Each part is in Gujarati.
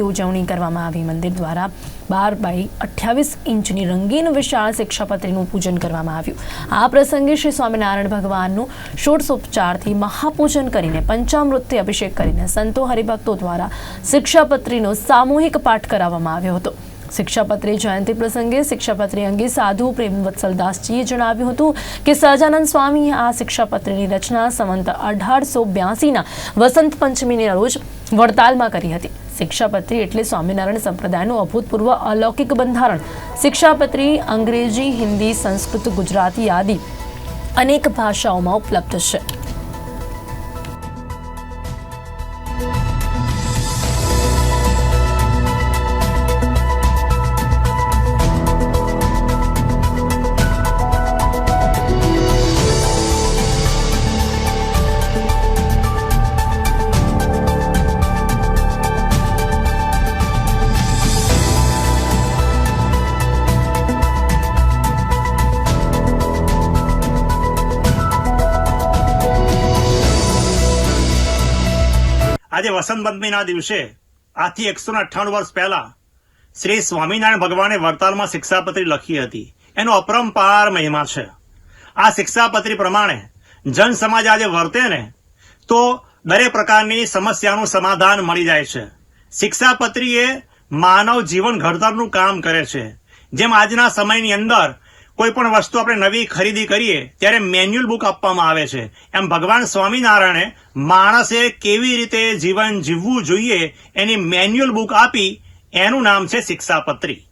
ઉજવણી કરવામાં આવી. મંદિર દ્વારા બાર બાય અઠ્યાવીસ ઇંચની રંગીન વિશાળ શિક્ષાપત્રીનું પૂજન કરવામાં આવ્યું. આ પ્રસંગે શ્રી સ્વામિનારાયણ ભગવાનનું ષોડશોપચારથી મહાપૂજન કરીને પંચામૃતથી અભિષેક કરીને સંતો હરિભક્તો દ્વારા શિક્ષાપત્રીનો સામૂહિક પાઠ કરાવવામાં આવ્યો હતો. શિક્ષાપત્રી જયંતિ પ્રસંગે શિક્ષાપત્રી અંગે સાધુ પ્રેમ વત્સલદાસજીએ જણાવ્યું હતું કે સહજાનંદ સ્વામીએ આ શિક્ષાપત્રીની રચના સંવંત અઢારસો બ્યાસીના વસંત પંચમીના રોજ વડતાલમાં કરી હતી. શિક્ષાપત્રી એટલે સ્વામિનારાયણ સંપ્રદાયનું અભૂતપૂર્વ અલૌકિક બંધારણ. શિક્ષાપત્રી અંગ્રેજી, હિન્દી, સંસ્કૃત, ગુજરાતી આદિ અનેક ભાષાઓમાં ઉપલબ્ધ છે. આજે વસંત પંચમીના દિવસે, આથી એકસો અઠ્ઠાણું વર્ષ પહેલા શ્રી સ્વામિનારાયણ ભગવાને વડતાલમાં શિક્ષાપત્રી લખી હતી. એનો અપરંપાર મહિમા છે. આ શિક્ષાપત્રી પ્રમાણે જન સમાજ આજે વર્તે ને, તો દરેક પ્રકારની સમસ્યાનું સમાધાન મળી જાય છે. શિક્ષાપત્રી એ માનવ જીવન ઘડતરનું કામ કરે છે. જેમ આજના સમયની અંદર કોઈ પણ વસ્તુ આપણે નવી ખરીદી કરીએ, ત્યારે મેન્યુઅલ બુક આપવામાં આવે છે. એમ ભગવાન સ્વામિનારાયણે માણસે કેવી રીતે જીવન જીવવું જોઈએ એની મેન્યુઅલ બુક આપી, એનું નામ છે શિક્ષાપત્રી.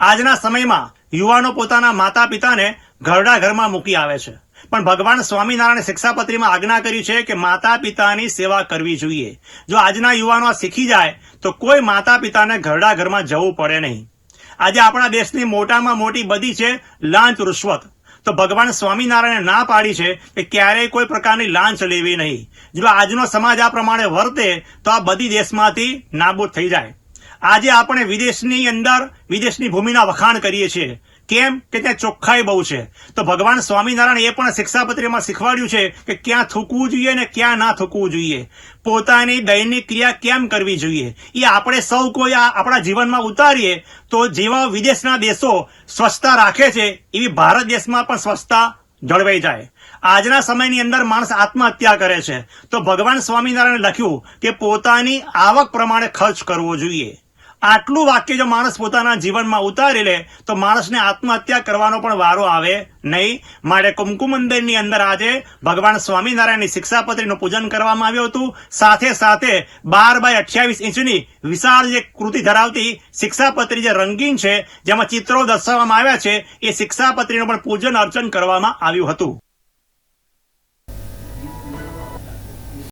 આજના સમયમાં યુવાનો પોતાના માતા પિતાને ઘરડા ઘરમાં મૂકી આવે છે. પણ ભગવાન સ્વામિનારાયણ શિક્ષાપત્રીમાં આજ્ઞા કરી છે કે માતા પિતાની સેવા કરવી જોઈએ. જો આજના યુવાનો શીખી જાય, તો કોઈ માતા પિતાને ઘરડા ઘરમાં જવું પડે નહીં. આજે આપણા દેશની મોટામાં મોટી બધી છે લાંચ રૂશ્વત. તો ભગવાન સ્વામિનારાયણે ના પાડી છે કે ક્યારેય કોઈ પ્રકારની લાંચ લેવી નહીં. જો આજનો સમાજ આ પ્રમાણે વર્તે, તો આ બધી દેશમાંથી નાબૂદ થઈ જાય. આજે આપણે વિદેશની અંદર વિદેશની ભૂમિના વખાણ કરીએ છીએ. કેમ કે ત્યાં ચોખ્ખાઈ બહુ છે? તો ભગવાન સ્વામિનારાયણ એ પણ શિક્ષાપત્રીમાં શીખવાડ્યું છે કે ક્યાં થૂકવું જોઈએ ને ક્યાં ના થૂકવું જોઈએ. પોતાની દૈનિક ક્રિયા કેમ કરવી જોઈએ? એ આપણે સૌ કોઈ આપણા જીવનમાં ઉતારીએ તો જેવા વિદેશના દેશો સ્વચ્છતા રાખે છે, એવી ભારત દેશમાં પણ સ્વચ્છતા જળવાઈ જાય. આજના સમયની અંદર માણસ આત્મહત્યા કરે છે. તો ભગવાન સ્વામિનારાયણે લખ્યું કે પોતાની આવક પ્રમાણે ખર્ચ કરવો જોઈએ. આટલું વાક્ય જો માણસ પોતાના જીવનમાં ઉતારી લે, તો માણસને આત્મહત્યા કરવાનો પણ વારો આવે નહીં. માટે કુમકુમ મંદિરની અંદર આજે ભગવાન સ્વામિનારાયણની શિક્ષાપત્રીનું પૂજન કરવામાં આવ્યું હતું. સાથે સાથે બાર બાય અઠ્યાવીસ ઇંચની વિશાળ જે કૃતિ ધરાવતી શિક્ષાપત્રી જે રંગીન છે, જેમાં ચિત્રો દર્શાવવામાં આવ્યા છે, એ શિક્ષાપત્રીનું પણ પૂજન અર્ચન કરવામાં આવ્યું હતું.